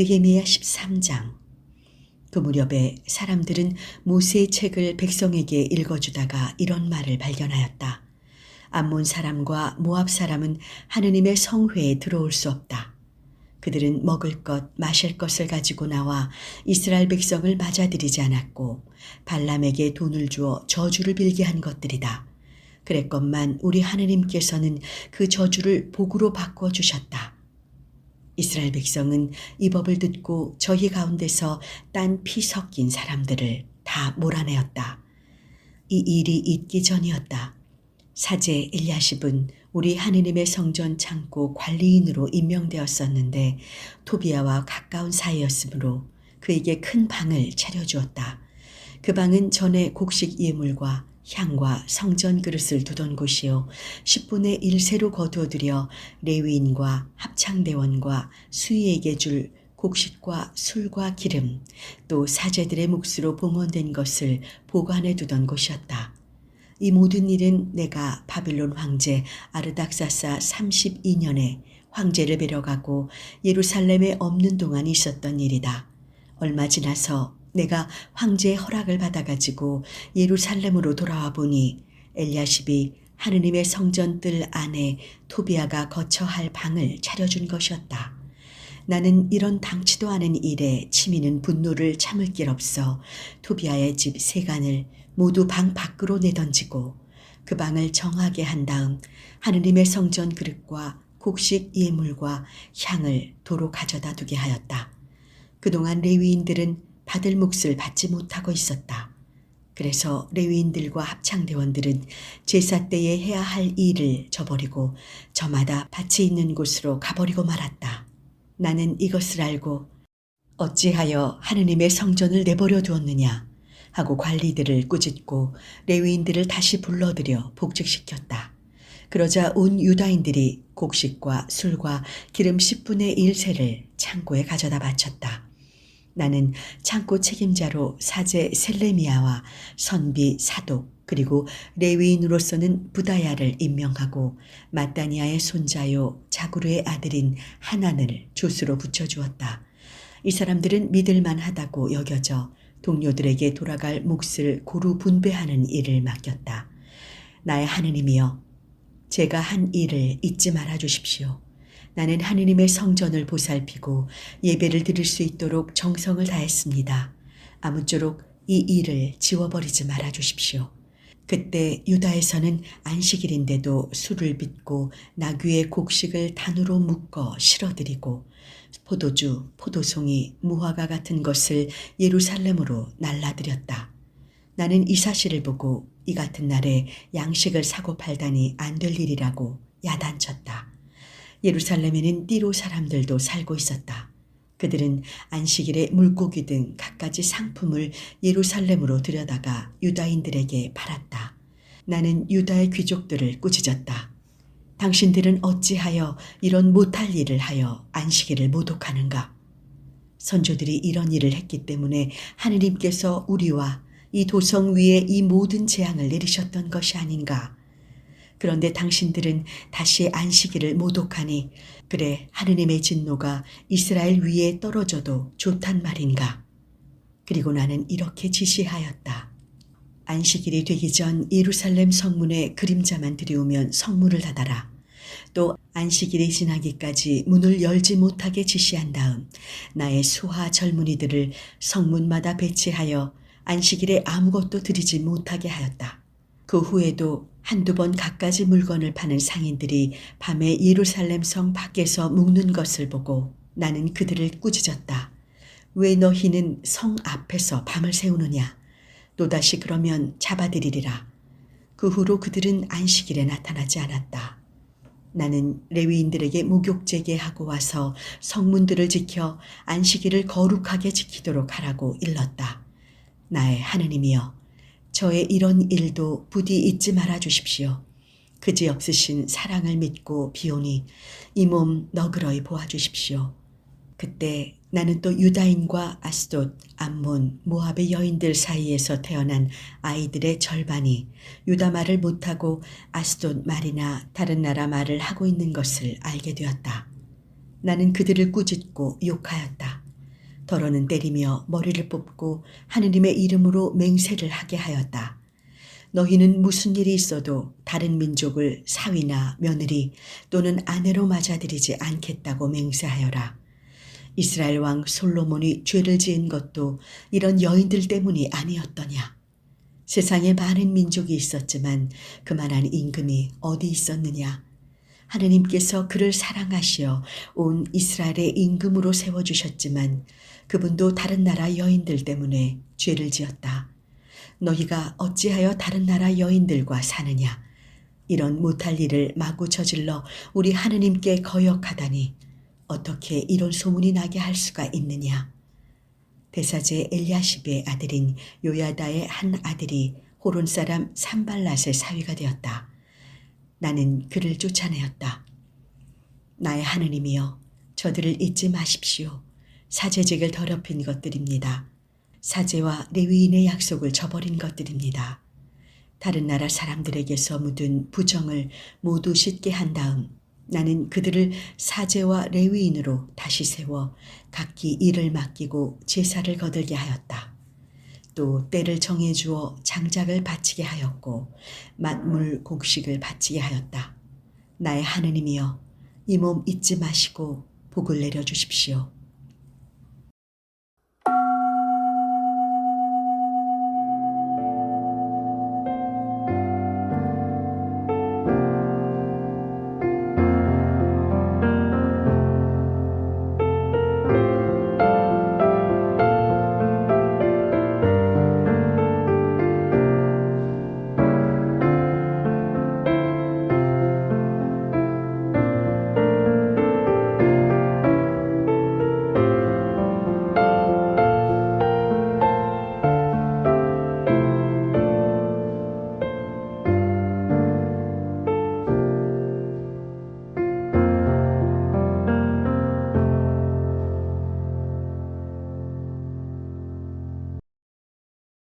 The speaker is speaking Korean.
느헤미야 13장 그 무렵에 사람들은 모세의 책을 백성에게 읽어주다가 이런 말을 발견하였다. 암몬 사람과 모압 사람은 하느님의 성회에 들어올 수 없다. 그들은 먹을 것, 마실 것을 가지고 나와 이스라엘 백성을 맞아들이지 않았고 발람에게 돈을 주어 저주를 빌게 한 것들이다. 그랬건만 우리 하느님께서는 그 저주를 복으로 바꾸어 주셨다. 이스라엘 백성은 이 법을 듣고 저희 가운데서 딴 피 섞인 사람들을 다 몰아내었다. 이 일이 있기 전이었다. 사제 엘야십은 우리 하느님의 성전 창고 관리인으로 임명되었었는데 토비아와 가까운 사이였으므로 그에게 큰 방을 차려주었다. 그 방은 전에 곡식 예물과 향과 성전 그릇을 두던 곳이요 10분의 1세로 거두어들여 레위인과 합창대원과 수위에게 줄 곡식과 술과 기름 또 사제들의 몫으로 봉헌된 것을 보관해 두던 곳이었다. 이 모든 일은 내가 바빌론 황제 아르닥사사 32년에 황제를 뵈려가고 예루살렘에 없는 동안 있었던 일이다. 얼마 지나서 내가 황제의 허락을 받아가지고 예루살렘으로 돌아와 보니 엘야십이 하느님의 성전뜰 안에 토비아가 거처 할 방을 차려준 것이었다. 나는 이런 당치도 않은 일에 치미는 분노를 참을 길 없어 토비아의 집 세간을 모두 방 밖으로 내던지고 그 방을 정하게 한 다음 하느님의 성전 그릇과 곡식 예물과 향을 도로 가져다 두게 하였다. 그동안 레위인들은 받을 몫을 받지 못하고 있었다. 그래서 레위인들과 합창대원들은 제사 때에 해야 할 일을 저버리고 저마다 밭이 있는 곳으로 가버리고 말았다. 나는 이것을 알고 어찌하여 하느님의 성전을 내버려 두었느냐 하고 관리들을 꾸짖고 레위인들을 다시 불러들여 복직시켰다. 그러자 온 유다인들이 곡식과 술과 기름 10분의 1세를 창고에 가져다 바쳤다. 나는 창고 책임자로 사제 셀레미아와 선비 사독 그리고 레위인으로서는 부다야를 임명하고 마따니아의 손자요 자구르의 아들인 하난을 조수로 붙여주었다. 이 사람들은 믿을만하다고 여겨져 동료들에게 돌아갈 몫을 고루 분배하는 일을 맡겼다. 나의 하느님이여, 제가 한 일을 잊지 말아 주십시오. 나는 하느님의 성전을 보살피고 예배를 드릴 수 있도록 정성을 다했습니다. 아무쪼록 이 일을 지워버리지 말아 주십시오. 그때 유다에서는 안식일인데도 술을 빚고 나귀의 곡식을 단으로 묶어 실어드리고 포도주, 포도송이, 무화과 같은 것을 예루살렘으로 날라드렸다. 나는 이 사실을 보고 이 같은 날에 양식을 사고 팔다니 안 될 일이라고 야단쳤다. 예루살렘에는 띠로 사람들도 살고 있었다. 그들은 안식일에 물고기 등 갖가지 상품을 예루살렘으로 들여다가 유다인들에게 팔았다. 나는 유다의 귀족들을 꾸짖었다. 당신들은 어찌하여 이런 못할 일을 하여 안식일을 모독하는가? 선조들이 이런 일을 했기 때문에 하느님께서 우리와 이 도성 위에 이 모든 재앙을 내리셨던 것이 아닌가? 그런데 당신들은 다시 안식일을 모독하니 그래 하느님의 진노가 이스라엘 위에 떨어져도 좋단 말인가? 그리고 나는 이렇게 지시하였다. 안식일이 되기 전 예루살렘 성문에 그림자만 들여오면 성문을 닫아라. 또 안식일이 지나기까지 문을 열지 못하게 지시한 다음 나의 수하 젊은이들을 성문마다 배치하여 안식일에 아무것도 드리지 못하게 하였다. 그 후에도 한두 번 갖가지 물건을 파는 상인들이 밤에 예루살렘 성 밖에서 묵는 것을 보고 나는 그들을 꾸짖었다. 왜 너희는 성 앞에서 밤을 새우느냐? 또다시 그러면 잡아들이리라. 그 후로 그들은 안식일에 나타나지 않았다. 나는 레위인들에게 목욕제게 하고 와서 성문들을 지켜 안식일을 거룩하게 지키도록 하라고 일렀다. 나의 하느님이여, 저의 이런 일도 부디 잊지 말아 주십시오. 그지없으신 사랑을 믿고 비오니 이 몸 너그러이 보아 주십시오. 그때 나는 또 유다인과 아스돗, 암몬, 모압의 여인들 사이에서 태어난 아이들의 절반이 유다 말을 못하고 아스돗 말이나 다른 나라 말을 하고 있는 것을 알게 되었다. 나는 그들을 꾸짖고 욕하였다. 더러는 때리며 머리를 뽑고 하느님의 이름으로 맹세를 하게 하였다. 너희는 무슨 일이 있어도 다른 민족을 사위나 며느리 또는 아내로 맞아들이지 않겠다고 맹세하여라. 이스라엘 왕 솔로몬이 죄를 지은 것도 이런 여인들 때문이 아니었더냐. 세상에 많은 민족이 있었지만 그만한 임금이 어디 있었느냐. 하느님께서 그를 사랑하시어 온 이스라엘의 임금으로 세워주셨지만 그분도 다른 나라 여인들 때문에 죄를 지었다. 너희가 어찌하여 다른 나라 여인들과 사느냐? 이런 못할 일을 마구 저질러 우리 하느님께 거역하다니 어떻게 이런 소문이 나게 할 수가 있느냐? 대사제 엘리야십의 아들인 요야다의 한 아들이 호론 사람 산발랏의 사위가 되었다. 나는 그를 쫓아내었다. 나의 하느님이여, 저들을 잊지 마십시오. 사제직을 더럽힌 것들입니다. 사제와 레위인의 약속을 저버린 것들입니다. 다른 나라 사람들에게서 묻은 부정을 모두 씻게 한 다음 나는 그들을 사제와 레위인으로 다시 세워 각기 일을 맡기고 제사를 거들게 하였다. 또 때를 정해 주어 장작을 바치게 하였고 만물 곡식을 바치게 하였다. 나의 하느님이여 이 몸 잊지 마시고 복을 내려 주십시오.